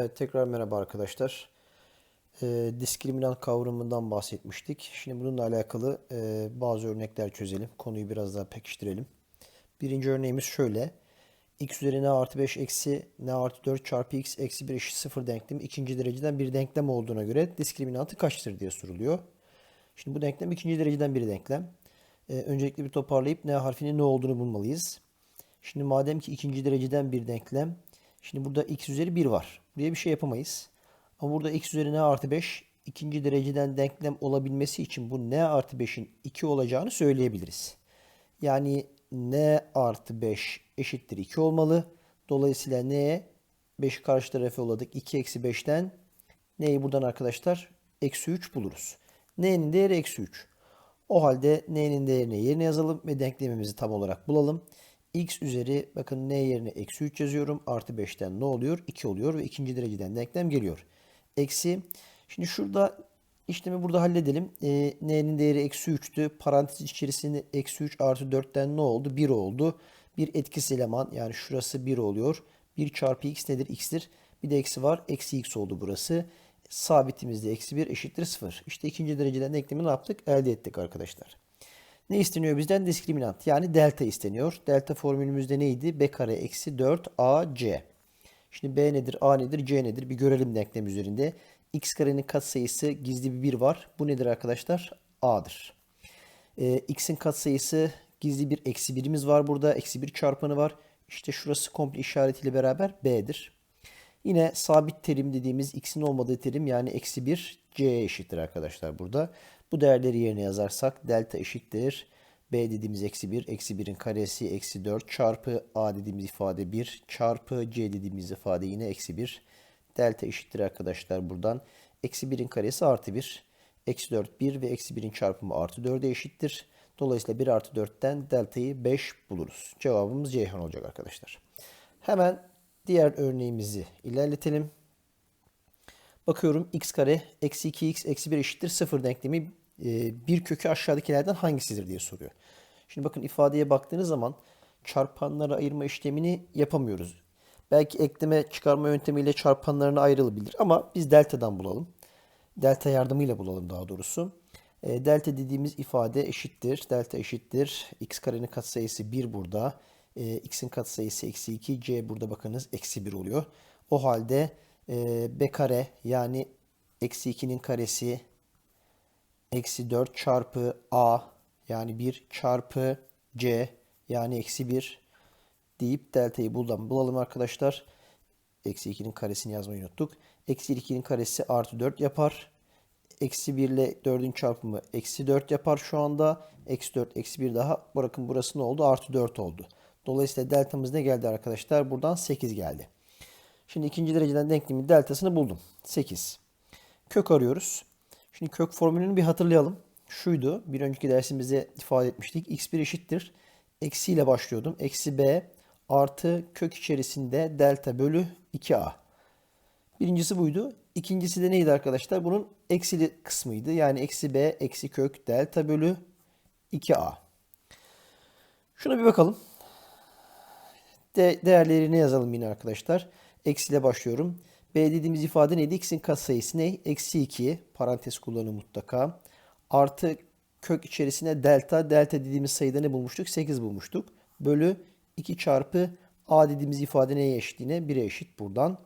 Evet tekrar merhaba arkadaşlar. Ee, diskriminant kavramından bahsetmiştik. Şimdi bununla alakalı e, bazı örnekler çözelim. Konuyu biraz daha pekiştirelim. Birinci örneğimiz şöyle. x üzeri n artı 5 eksi n artı 4 çarpı x eksi 1 eşit 0 denklemi ikinci dereceden bir denklem olduğuna göre diskriminantı kaçtır diye soruluyor. Şimdi bu denklem ikinci dereceden bir denklem. Ee, öncelikle bir toparlayıp n harfinin ne olduğunu bulmalıyız. Şimdi madem ki ikinci dereceden bir denklem. Şimdi burada x üzeri 1 var. Buraya bir şey yapamayız. Ama burada x üzeri n artı 5 ikinci dereceden denklem olabilmesi için bu n artı 5'in 2 olacağını söyleyebiliriz. Yani n artı 5 eşittir 2 olmalı. Dolayısıyla n 5'i karşı tarafa yolladık. 2 eksi 5'ten n'yi buradan arkadaşlar eksi 3 buluruz. n'nin değeri eksi 3. O halde n'nin değerini yerine yazalım ve denklemimizi tam olarak bulalım. X üzeri bakın n yerine eksi 3 yazıyorum. Artı 5'ten ne oluyor? 2 oluyor ve ikinci dereceden denklem geliyor. Eksi. Şimdi şurada işlemi burada halledelim. E, n'nin değeri eksi 3'tü. Parantez içerisinde eksi 3 artı 4'ten ne oldu? 1 oldu. Bir etkisiz eleman yani şurası 1 oluyor. 1 çarpı x nedir? x'tir. Bir de eksi var. Eksi x oldu burası. Sabitimiz de eksi 1 eşittir 0. İşte ikinci dereceden denklemi ne yaptık? Elde ettik arkadaşlar. Ne isteniyor bizden? Diskriminant. Yani delta isteniyor. Delta formülümüzde neydi? B kare eksi 4 AC. Şimdi B nedir? A nedir? C nedir? Bir görelim denklem üzerinde. X karenin katsayısı gizli bir 1 var. Bu nedir arkadaşlar? A'dır. Ee, X'in katsayısı gizli bir eksi 1'imiz var burada. Eksi 1 çarpanı var. İşte şurası komple işaretiyle beraber B'dir. Yine sabit terim dediğimiz x'in olmadığı terim yani eksi 1 c'ye eşittir arkadaşlar burada. Bu değerleri yerine yazarsak delta eşittir. b dediğimiz eksi 1, eksi 1'in karesi eksi 4 çarpı a dediğimiz ifade 1 çarpı c dediğimiz ifade yine eksi 1. Delta eşittir arkadaşlar buradan. Eksi 1'in karesi artı 1. Eksi 4 1 ve eksi 1'in çarpımı artı 4'e eşittir. Dolayısıyla 1 artı 4'ten deltayı 5 buluruz. Cevabımız Ceyhan olacak arkadaşlar. Hemen diğer örneğimizi ilerletelim. Bakıyorum x kare eksi 2x eksi 1 eşittir 0 denklemi e, bir kökü aşağıdakilerden hangisidir diye soruyor. Şimdi bakın ifadeye baktığınız zaman çarpanlara ayırma işlemini yapamıyoruz. Belki ekleme çıkarma yöntemiyle çarpanlarına ayrılabilir ama biz delta'dan bulalım. Delta yardımıyla bulalım daha doğrusu. E, delta dediğimiz ifade eşittir. Delta eşittir. x karenin katsayısı 1 burada. E, x'in katsayısı eksi 2. c burada bakınız eksi 1 oluyor. O halde e, b kare yani eksi 2'nin karesi eksi 4 çarpı a yani 1 çarpı c yani eksi 1 deyip delta'yı bulalım. Bulalım arkadaşlar. Eksi 2'nin karesini yazmayı unuttuk. Eksi 2'nin karesi artı 4 yapar. Eksi 1 ile 4'ün çarpımı eksi 4 yapar şu anda. Eksi 4 eksi 1 daha. Bırakın burası ne oldu? Artı 4 oldu. Dolayısıyla deltamız ne geldi arkadaşlar? Buradan 8 geldi. Şimdi ikinci dereceden denklemin deltasını buldum. 8. Kök arıyoruz. Şimdi kök formülünü bir hatırlayalım. Şuydu. Bir önceki dersimizde ifade etmiştik. x1 eşittir. Eksi ile başlıyordum. Eksi b artı kök içerisinde delta bölü 2a. Birincisi buydu. İkincisi de neydi arkadaşlar? Bunun eksili kısmıydı. Yani eksi b eksi kök delta bölü 2a. Şuna bir bakalım. De değerlerini yazalım yine arkadaşlar. Eksi ile başlıyorum. B dediğimiz ifade neydi? X'in katsayısı ne? Eksi 2. Parantez kullanın mutlaka. Artı kök içerisine delta. Delta dediğimiz sayıda ne bulmuştuk? 8 bulmuştuk. Bölü 2 çarpı A dediğimiz ifade neye eşit yine? 1'e eşit buradan.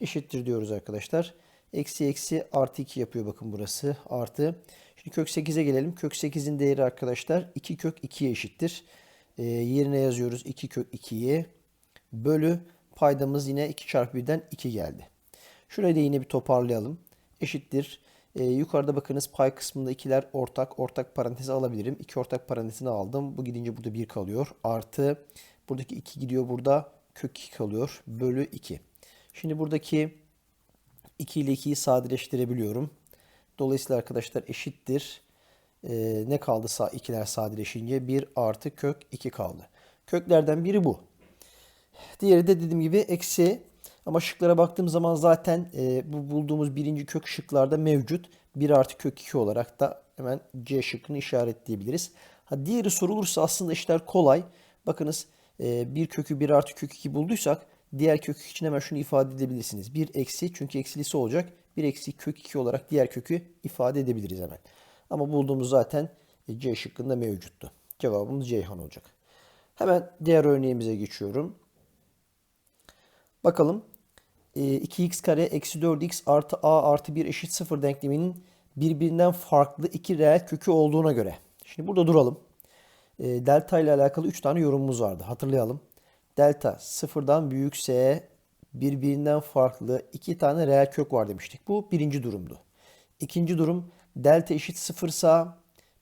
Eşittir diyoruz arkadaşlar. Eksi eksi artı 2 yapıyor bakın burası. Artı. Şimdi kök 8'e gelelim. Kök 8'in değeri arkadaşlar 2 kök 2'ye eşittir. Ee, yerine yazıyoruz 2 kök 2'yi. Bölü paydamız yine 2 çarpı 1'den 2 geldi. Şurayı da yine bir toparlayalım. Eşittir. Ee, yukarıda bakınız pay kısmında ikiler ortak. Ortak parantezi alabilirim. 2 ortak parantezini aldım. Bu gidince burada 1 kalıyor. Artı buradaki 2 gidiyor burada. Kök 2 kalıyor. Bölü 2. Şimdi buradaki 2 ile 2'yi sadeleştirebiliyorum. Dolayısıyla arkadaşlar eşittir. Ee, ne kaldı sağ ikiler sadeleşince? 1 artı kök 2 kaldı. Köklerden biri bu. Diğeri de dediğim gibi eksi. Ama şıklara baktığım zaman zaten e, bu bulduğumuz birinci kök şıklarda mevcut. 1 artı kök 2 olarak da hemen C şıkkını işaretleyebiliriz. Ha, diğeri sorulursa aslında işler kolay. Bakınız e, bir kökü 1 artı kök 2 bulduysak diğer kök için hemen şunu ifade edebilirsiniz. 1 eksi çünkü eksilisi olacak. 1 eksi kök 2 olarak diğer kökü ifade edebiliriz hemen. Ama bulduğumuz zaten e, C şıkkında mevcuttu. Cevabımız Ceyhan olacak. Hemen diğer örneğimize geçiyorum. Bakalım. 2x kare eksi 4x artı a artı 1 eşit 0 denkleminin birbirinden farklı iki reel kökü olduğuna göre. Şimdi burada duralım. E, delta ile alakalı 3 tane yorumumuz vardı. Hatırlayalım. Delta sıfırdan büyükse birbirinden farklı iki tane reel kök var demiştik. Bu birinci durumdu. İkinci durum delta eşit sıfırsa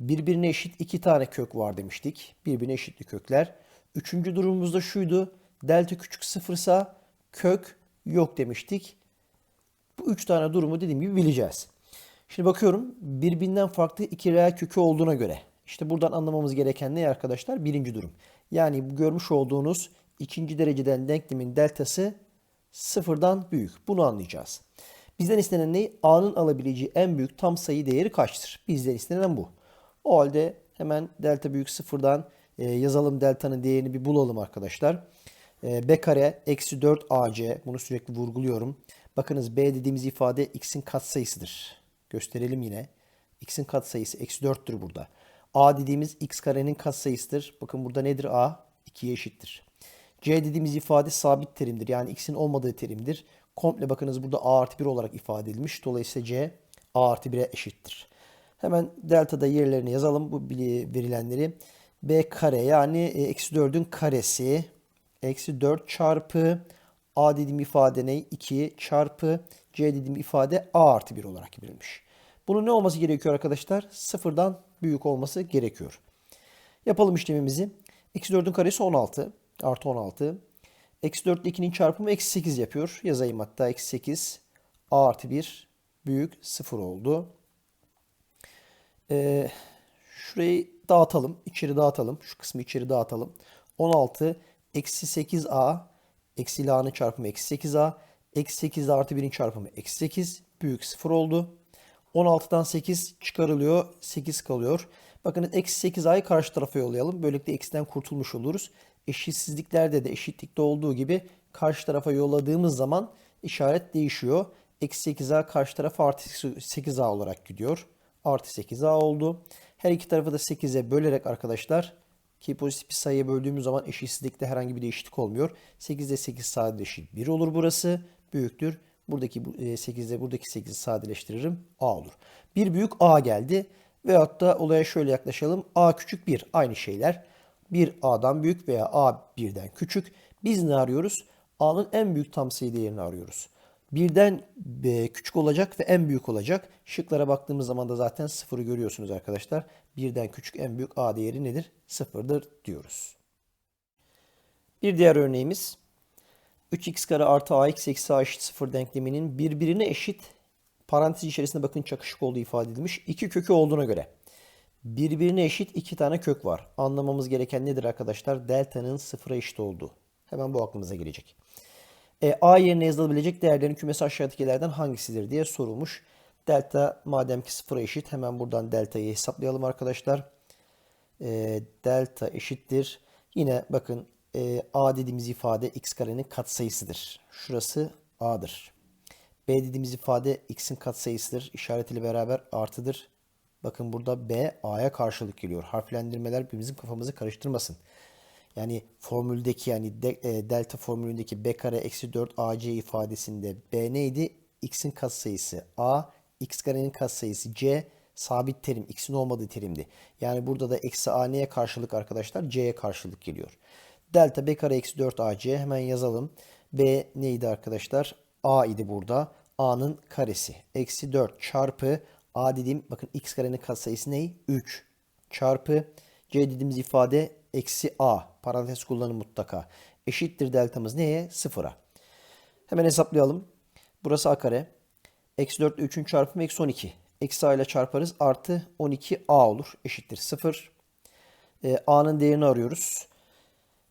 birbirine eşit iki tane kök var demiştik. Birbirine eşitli kökler. Üçüncü durumumuz da şuydu. Delta küçük sıfırsa kök yok demiştik. Bu üç tane durumu dediğim gibi bileceğiz. Şimdi bakıyorum birbirinden farklı iki reel kökü olduğuna göre. İşte buradan anlamamız gereken ne arkadaşlar? Birinci durum. Yani görmüş olduğunuz ikinci dereceden denklemin deltası sıfırdan büyük. Bunu anlayacağız. Bizden istenen ne? A'nın alabileceği en büyük tam sayı değeri kaçtır? Bizden istenen bu. O halde hemen delta büyük sıfırdan e, yazalım delta'nın değerini bir bulalım arkadaşlar. E, b kare eksi 4 ac bunu sürekli vurguluyorum. Bakınız b dediğimiz ifade x'in katsayısıdır. Gösterelim yine. x'in katsayısı eksi 4'tür burada. a dediğimiz x karenin katsayısıdır. Bakın burada nedir a? 2'ye eşittir. c dediğimiz ifade sabit terimdir. Yani x'in olmadığı terimdir. Komple bakınız burada a artı 1 olarak ifade edilmiş. Dolayısıyla c a artı 1'e eşittir. Hemen delta'da yerlerini yazalım bu verilenleri. b kare yani e, eksi 4'ün karesi eksi 4 çarpı a dediğim ifade ne? 2 çarpı c dediğim ifade a artı 1 olarak verilmiş. Bunun ne olması gerekiyor arkadaşlar? Sıfırdan büyük olması gerekiyor. Yapalım işlemimizi. Eksi 4'ün karesi 16 artı 16. Eksi 4 ile 2'nin çarpımı eksi 8 yapıyor. Yazayım hatta eksi 8 a artı 1 büyük 0 oldu. Ee, şurayı dağıtalım. içeri dağıtalım. Şu kısmı içeri dağıtalım. 16 eksi 8a eksi a'nın çarpımı eksi 8a. Eksi 8 artı 1'in çarpımı eksi 8 büyük 0 oldu. 16'dan 8 çıkarılıyor. 8 kalıyor. Bakın eksi 8a'yı karşı tarafa yollayalım. Böylelikle eksiden kurtulmuş oluruz. Eşitsizliklerde de eşitlikte olduğu gibi karşı tarafa yolladığımız zaman işaret değişiyor. Eksi 8a karşı tarafa artı 8a olarak gidiyor. Artı 8a oldu. Her iki tarafı da 8'e bölerek arkadaşlar ki pozitif bir sayıya böldüğümüz zaman eşitsizlikte herhangi bir değişiklik olmuyor. 8 ile 8 sadeleşir 1 olur burası. Büyüktür. Buradaki 8 ile buradaki 8'i sadeleştiririm. A olur. Bir büyük A geldi. Veyahut da olaya şöyle yaklaşalım. A küçük 1. Aynı şeyler. 1 A'dan büyük veya A 1'den küçük. Biz ne arıyoruz? A'nın en büyük tam sayı değerini arıyoruz. Birden küçük olacak ve en büyük olacak. Şıklara baktığımız zaman da zaten sıfırı görüyorsunuz arkadaşlar. Birden küçük en büyük A değeri nedir? Sıfırdır diyoruz. Bir diğer örneğimiz 3x kare artı ax eksi a eşit 0 denkleminin birbirine eşit parantez içerisinde bakın çakışık olduğu ifade edilmiş. iki kökü olduğuna göre birbirine eşit iki tane kök var. Anlamamız gereken nedir arkadaşlar? Delta'nın sıfıra eşit olduğu. Hemen bu aklımıza gelecek. E, a yerine yazılabilecek değerlerin kümesi aşağıdakilerden hangisidir diye sorulmuş. Delta madem ki sıfıra eşit hemen buradan delta'yı hesaplayalım arkadaşlar. E, delta eşittir. Yine bakın e, a dediğimiz ifade x karenin katsayısıdır. Şurası a'dır. b dediğimiz ifade x'in katsayısıdır. İşaretiyle beraber artıdır. Bakın burada b a'ya karşılık geliyor. Harflendirmeler bizim kafamızı karıştırmasın. Yani formüldeki yani e, delta formülündeki b kare eksi 4 ac ifadesinde b neydi? x'in katsayısı a, x karenin katsayısı c, sabit terim x'in olmadığı terimdi. Yani burada da eksi a neye karşılık arkadaşlar? c'ye karşılık geliyor. Delta b kare eksi 4 ac hemen yazalım. b neydi arkadaşlar? a idi burada. a'nın karesi. Eksi 4 çarpı a dediğim bakın x karenin katsayısı ne? 3 çarpı c dediğimiz ifade eksi a. Parantez kullanın mutlaka. Eşittir deltamız neye? Sıfıra. Hemen hesaplayalım. Burası a kare. Eksi 4 ile 3'ün çarpımı eksi 12. Eksi a ile çarparız. Artı 12a olur. Eşittir 0. E, a'nın değerini arıyoruz.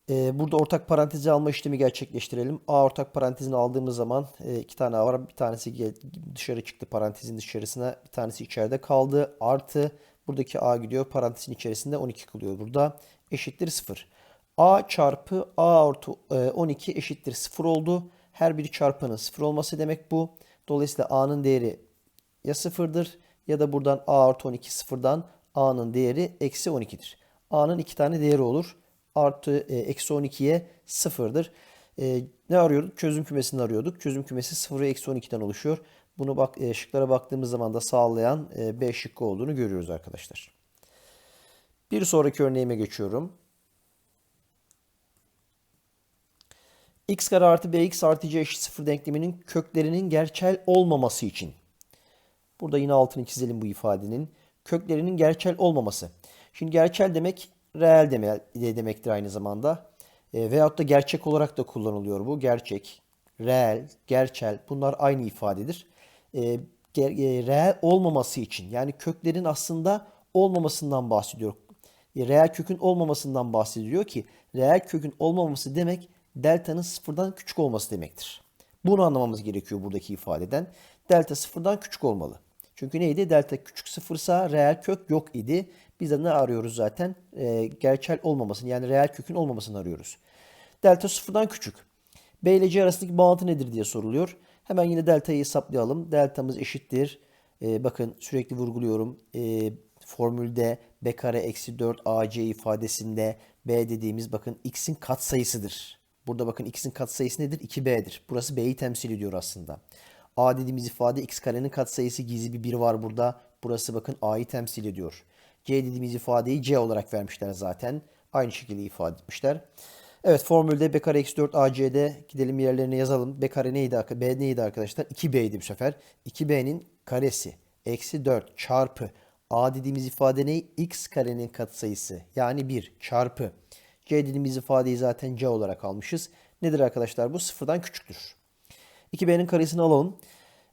E, burada ortak parantezi alma işlemi gerçekleştirelim. A ortak parantezini aldığımız zaman e, iki tane A var. Bir tanesi dışarı çıktı parantezin dışarısına. Bir tanesi içeride kaldı. Artı buradaki A gidiyor. Parantezin içerisinde 12 kalıyor burada. Eşittir 0. a çarpı a artı e, 12 eşittir 0 oldu. Her bir çarpanın 0 olması demek bu. Dolayısıyla a'nın değeri ya 0'dır ya da buradan a artı 12 sıfırdan a'nın değeri eksi 12'dir. a'nın iki tane değeri olur. Artı e, eksi 12'ye 0'dır. E, ne arıyorduk? Çözüm kümesini arıyorduk. Çözüm kümesi 0 ve eksi 12'den oluşuyor. Bunu bak, e, şıklara baktığımız zaman da sağlayan e, B şıkkı olduğunu görüyoruz arkadaşlar. Bir sonraki örneğime geçiyorum. x kare artı bx artı c eşit 0 denkleminin köklerinin gerçel olmaması için. Burada yine altını çizelim bu ifadenin. Köklerinin gerçel olmaması. Şimdi gerçel demek reel demektir aynı zamanda. E, veyahut da gerçek olarak da kullanılıyor bu. Gerçek, reel, gerçel bunlar aynı ifadedir. E, e, reel olmaması için yani köklerin aslında olmamasından bahsediyor. Reel kökün olmamasından bahsediliyor ki reel kökün olmaması demek delta'nın sıfırdan küçük olması demektir. Bunu anlamamız gerekiyor buradaki ifadeden. Delta sıfırdan küçük olmalı. Çünkü neydi? Delta küçük sıfırsa reel kök yok idi. Biz de ne arıyoruz zaten? E, gerçel olmamasını yani reel kökün olmamasını arıyoruz. Delta sıfırdan küçük. B ile C arasındaki bağıntı nedir diye soruluyor. Hemen yine deltayı hesaplayalım. Deltamız eşittir. E, bakın sürekli vurguluyorum. E, formülde b kare eksi 4 ac ifadesinde b dediğimiz bakın x'in katsayısıdır. Burada bakın x'in katsayısı nedir? 2b'dir. Burası b'yi temsil ediyor aslında. a dediğimiz ifade x karenin katsayısı gizli bir 1 var burada. Burası bakın a'yı temsil ediyor. c dediğimiz ifadeyi c olarak vermişler zaten. Aynı şekilde ifade etmişler. Evet formülde b kare eksi 4 ac'de gidelim yerlerine yazalım. b kare neydi? b neydi arkadaşlar? 2b'ydi bu sefer. 2b'nin karesi eksi 4 çarpı a dediğimiz ifade ne? x karenin katsayısı yani 1 çarpı c dediğimiz ifadeyi zaten c olarak almışız. Nedir arkadaşlar bu? Sıfırdan küçüktür. 2b'nin karesini alalım.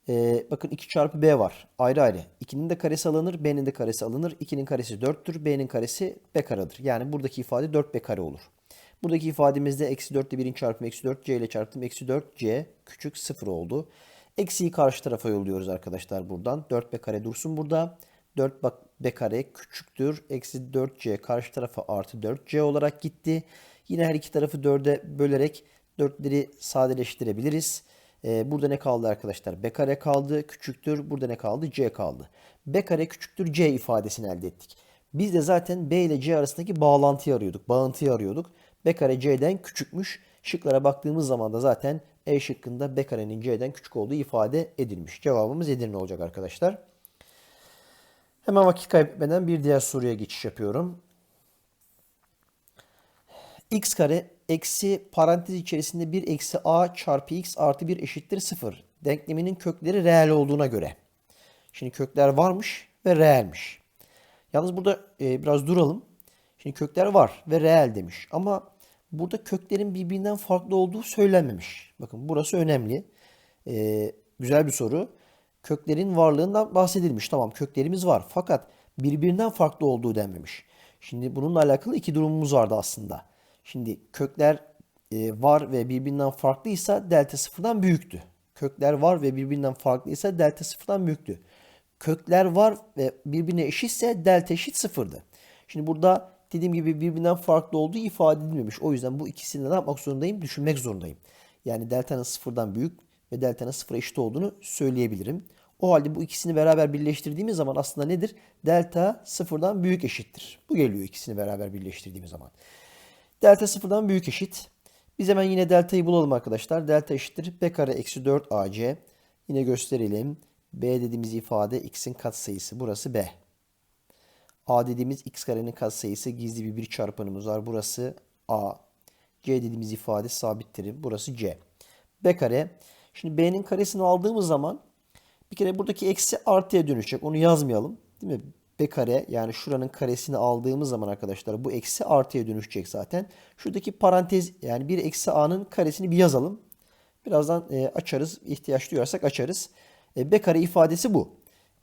Ee, bakın 2 çarpı b var. Ayrı ayrı. 2'nin de karesi alınır. b'nin de karesi alınır. 2'nin karesi 4'tür. b'nin karesi b karedir. Yani buradaki ifade 4b kare olur. Buradaki ifademizde eksi 4 ile 1'in çarpımı eksi 4 c ile çarptım. Eksi 4 c küçük 0 oldu. Eksiyi karşı tarafa yolluyoruz arkadaşlar buradan. 4b kare dursun burada. 4 bak b kare küçüktür. Eksi 4c karşı tarafa artı 4c olarak gitti. Yine her iki tarafı 4'e bölerek 4'leri sadeleştirebiliriz. Ee, burada ne kaldı arkadaşlar? b kare kaldı küçüktür. Burada ne kaldı? c kaldı. b kare küçüktür c ifadesini elde ettik. Biz de zaten b ile c arasındaki bağlantıyı arıyorduk. Bağıntıyı arıyorduk. b kare c'den küçükmüş. Şıklara baktığımız zaman da zaten E şıkkında b karenin c'den küçük olduğu ifade edilmiş. Cevabımız Edirne olacak arkadaşlar. Hemen vakit kaybetmeden bir diğer soruya geçiş yapıyorum. x kare eksi parantez içerisinde 1 eksi a çarpı x artı 1 eşittir 0. Denkleminin kökleri reel olduğuna göre. Şimdi kökler varmış ve reelmiş. Yalnız burada e, biraz duralım. Şimdi kökler var ve reel demiş. Ama burada köklerin birbirinden farklı olduğu söylenmemiş. Bakın burası önemli. E, güzel bir soru köklerin varlığından bahsedilmiş. Tamam köklerimiz var fakat birbirinden farklı olduğu denmemiş. Şimdi bununla alakalı iki durumumuz vardı aslında. Şimdi kökler e, var ve birbirinden farklıysa delta sıfırdan büyüktü. Kökler var ve birbirinden farklıysa delta sıfırdan büyüktü. Kökler var ve birbirine eşitse delta eşit sıfırdı. Şimdi burada dediğim gibi birbirinden farklı olduğu ifade edilmemiş. O yüzden bu ikisini ne yapmak zorundayım? Düşünmek zorundayım. Yani delta'nın sıfırdan büyük ve delta'nın sıfıra eşit olduğunu söyleyebilirim. O halde bu ikisini beraber birleştirdiğimiz zaman aslında nedir? Delta sıfırdan büyük eşittir. Bu geliyor ikisini beraber birleştirdiğimiz zaman. Delta sıfırdan büyük eşit. Biz hemen yine deltayı bulalım arkadaşlar. Delta eşittir b kare eksi 4 ac. Yine gösterelim. b dediğimiz ifade x'in katsayısı. Burası b. a dediğimiz x karenin katsayısı gizli bir bir çarpanımız var. Burası a. c dediğimiz ifade sabittir. Burası c. b kare. Şimdi b'nin karesini aldığımız zaman bir kere buradaki eksi artıya dönüşecek. Onu yazmayalım. Değil mi? B kare yani şuranın karesini aldığımız zaman arkadaşlar bu eksi artıya dönüşecek zaten. Şuradaki parantez yani bir eksi a'nın karesini bir yazalım. Birazdan e, açarız. ihtiyaç duyarsak açarız. E, B kare ifadesi bu.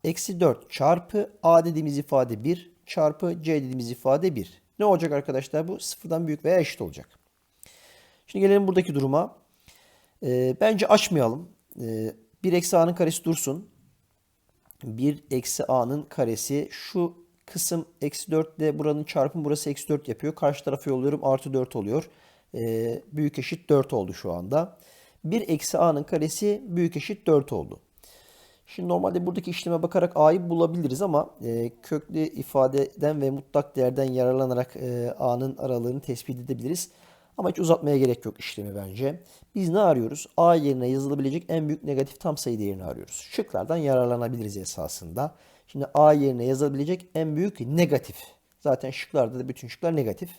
Eksi 4 çarpı a dediğimiz ifade 1 çarpı c dediğimiz ifade 1. Ne olacak arkadaşlar? Bu sıfırdan büyük veya eşit olacak. Şimdi gelelim buradaki duruma. E, bence açmayalım. E, 1 eksi a'nın karesi dursun. 1 eksi a'nın karesi şu kısım eksi 4 ile buranın çarpım burası eksi 4 yapıyor. Karşı tarafa yolluyorum artı 4 oluyor. Ee, büyük eşit 4 oldu şu anda. 1 eksi a'nın karesi büyük eşit 4 oldu. Şimdi normalde buradaki işleme bakarak a'yı bulabiliriz ama e, köklü ifadeden ve mutlak değerden yararlanarak e, a'nın aralığını tespit edebiliriz. Ama hiç uzatmaya gerek yok işlemi bence. Biz ne arıyoruz? A yerine yazılabilecek en büyük negatif tam sayı değerini arıyoruz. Şıklardan yararlanabiliriz esasında. Şimdi A yerine yazılabilecek en büyük negatif. Zaten şıklarda da bütün şıklar negatif.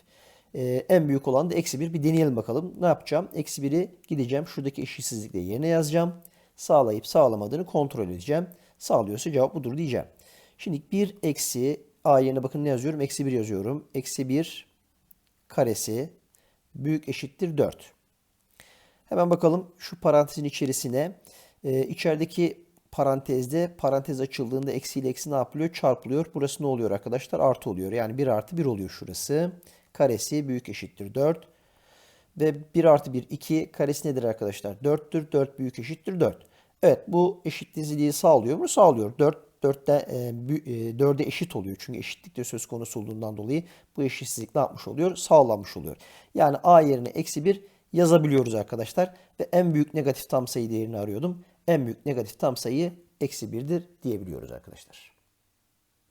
Ee, en büyük olan da eksi 1. Bir deneyelim bakalım. Ne yapacağım? Eksi 1'i gideceğim. Şuradaki eşitsizlikle yerine yazacağım. Sağlayıp sağlamadığını kontrol edeceğim. Sağlıyorsa cevap budur diyeceğim. Şimdi 1 eksi A yerine bakın ne yazıyorum? Eksi 1 yazıyorum. Eksi 1 karesi büyük eşittir 4. Hemen bakalım şu parantezin içerisine. Ee, içerideki parantezde parantez açıldığında eksi ile eksi ne yapılıyor? Çarpılıyor. Burası ne oluyor arkadaşlar? Artı oluyor. Yani 1 artı 1 oluyor şurası. Karesi büyük eşittir 4. Ve 1 artı 1 2 karesi nedir arkadaşlar? 4'tür. 4 büyük eşittir 4. Evet bu eşitsizliği sağlıyor mu? Sağlıyor. 4 4'te e, 4'e eşit oluyor. Çünkü eşitlik de söz konusu olduğundan dolayı bu eşitsizlik ne yapmış oluyor? Sağlanmış oluyor. Yani a yerine eksi 1 yazabiliyoruz arkadaşlar. Ve en büyük negatif tam sayı değerini arıyordum. En büyük negatif tam sayı eksi 1'dir diyebiliyoruz arkadaşlar.